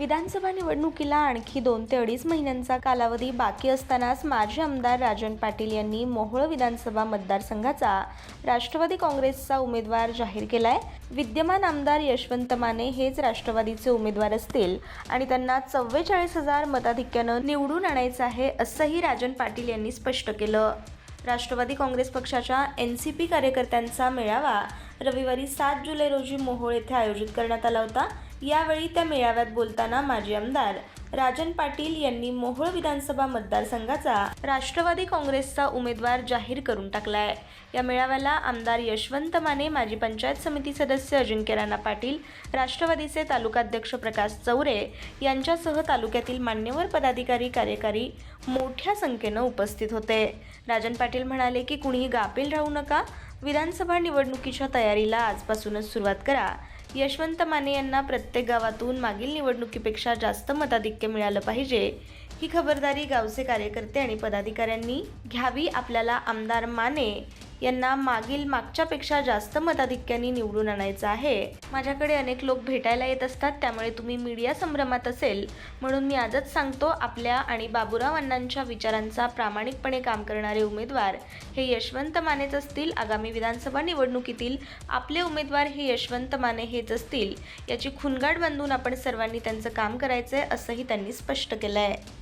विधानसभा निवडणुकीला आणखी दोन ते अडीच महिन्यांचा कालावधी बाकी असतानाच माजी आमदार राजन पाटील यांनी मोहोळ विधानसभा मतदारसंघाचा राष्ट्रवादी काँग्रेसचा उमेदवार जाहीर केलाय. विद्यमान आमदार यशवंत माने हेच राष्ट्रवादीचे उमेदवार असतील आणि त्यांना चव्वेचाळीस हजार मताधिक्यानं निवडून आणायचं आहे असंही राजन पाटील यांनी स्पष्ट केलं. राष्ट्रवादी काँग्रेस पक्षाच्या एन सी पी कार्यकर्त्यांचा मेळावा रविवारी सात जुलै रोजी मोहोळ येथे आयोजित करण्यात आला होता. यावेळी त्या मेळाव्यात बोलताना माजी आमदार राजन पाटील यांनी मोहोळ विधानसभा मतदारसंघाचा राष्ट्रवादी काँग्रेसचा उमेदवार जाहीर करून टाकलाय. या मेळाव्याला आमदार यशवंत माने माजी पंचायत समिती सदस्य अजिंक्य राणा पाटील राष्ट्रवादीचे तालुकाध्यक्ष प्रकाश चौरे यांच्यासह तालुक्यातील मान्यवर पदाधिकारी कार्यकारी मोठ्या संख्येनं उपस्थित होते. राजन पाटील म्हणाले की कुणीही गाफील राहू नका. विधानसभा निवडणुकीच्या तयारीला आजपासूनच सुरुवात करा. यशवंत माने यांना प्रत्येक गावातून मागील निवडणुकीपेक्षा जास्त मताधिक्य मिळालं पाहिजे. ही खबरदारी गावचे कार्यकर्ते आणि पदाधिकाऱ्यांनी घ्यावी आपल्याला आमदार माने यांना मागील मागच्यापेक्षा जास्त मताधिक्याने निवडून आणायचं आहे. माझ्याकडे अनेक लोक भेटायला येत असतात त्यामुळे तुम्ही मीडिया संभ्रमात असेल. म्हणून मी आजच सांगतो आपल्या आणि बाबुराव अण्णांच्या विचारांचा प्रामाणिकपणे काम करणारे उमेदवार हे यशवंत मानेच असतील. आगामी विधानसभा निवडणुकीतील आपले उमेदवार हे यशवंत माने हेच असतील. याची खुणगाड बांधून आपण सर्वांनी त्यांचं काम करायचं आहे असंही त्यांनी स्पष्ट केलं आहे